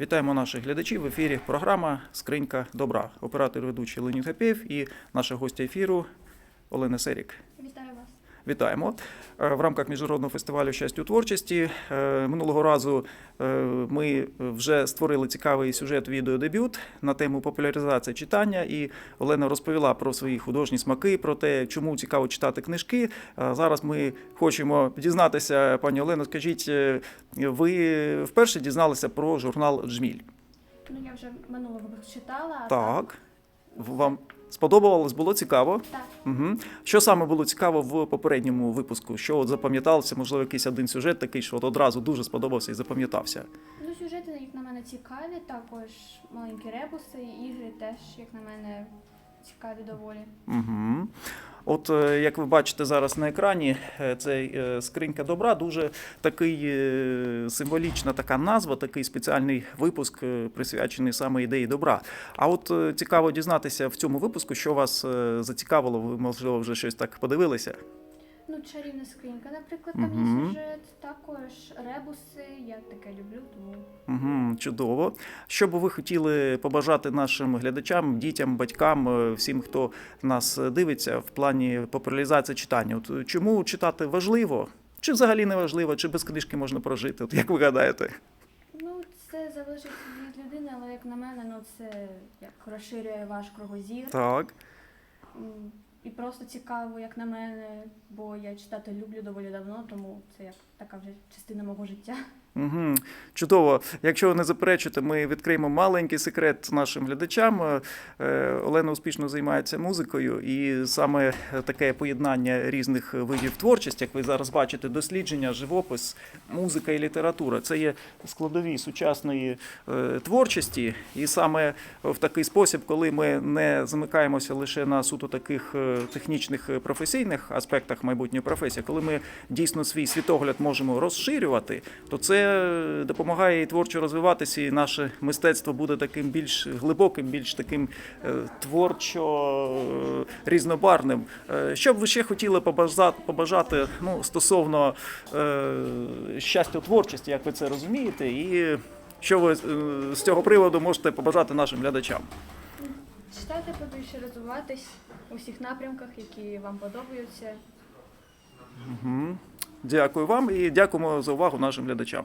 Вітаємо наших глядачів в ефірі. Програма Скринька добра. Оператор ведучий Леонід Гапєв і наша гостя ефіру Олена Серік. Вітаю. Вітаємо Е, в рамках міжнародного фестивалю щастя у творчості. е, Минулого разу е, ми вже створили цікавий сюжет відеодебют на тему популяризація читання. І Олена розповіла про свої художні смаки, про те, чому цікаво читати книжки. Зараз ми хочемо дізнатися, пані Олено, скажіть, ви вперше дізналися про журнал Джміль? Ну я вже минулого читала. Так. Вам сподобалось, було цікаво? Так. Угу. Що саме було цікаво в попередньому випуску? Що от запам'яталося? Можливо, якийсь один сюжет такий, що от одразу дуже сподобався і запам'ятався. Ну, сюжети, як на мене, цікаві, також маленькі ребуси, ігри теж, як на мене, цікаві доволі. Угу. От е, як ви бачите зараз на екрані, це е, скринька добра дуже такий е, символічна така назва, такий спеціальний випуск, е, присвячений саме ідеї добра. А от е, цікаво дізнатися в цьому випуску, що вас е, зацікавило. Ви можливо вже щось так подивилися. Ну, чарівна скринька, наприклад, там Мгм. є сюжет, також ребуси, я таке люблю, тому Угу, чудово. Що би ви хотіли побажати нашим глядачам, дітям, батькам, е, всім, хто нас дивиться в плані популяризації читання? От чому читати важливо? Чи взагалі не важливо, чи без книжки можна прожити? От як ви гадаєте? ну це залежить від людини, але як на мене, ну це як розширює ваш кругозір. Так. М, І просто цікаво, як на мене, бо я читати люблю доволі давно, тому це як така вже частина мого життя. Угу. Чудово. Якщо ви не заперечуєте, ми відкриємо маленький секрет нашим глядачам. Е, Олена успішно займається музикою, і саме таке поєднання різних видів творчості, як ви зараз бачите, дослідження, живопис, музика і література це є складові сучасної е, творчості. І саме в такий спосіб, коли ми не замикаємося лише на суто таких е, технічних професійних аспектах майбутньої професії, коли ми дійсно свій світогляд можемо розширювати, то це допомагає і творчо розвиватися, і наше мистецтво буде таким більш глибоким, більш таким е, творчо е, різнобарним. Е, Що б ви ще хотіли побажати, ну, стосовно щастя творчості, як ви це розумієте, і що ви з цього приводу можете побажати нашим глядачам? Читайте побільше, розвиватись у всіх напрямках, які вам подобаються. Мгм. Дякую вам і дякуємо за увагу нашим глядачам.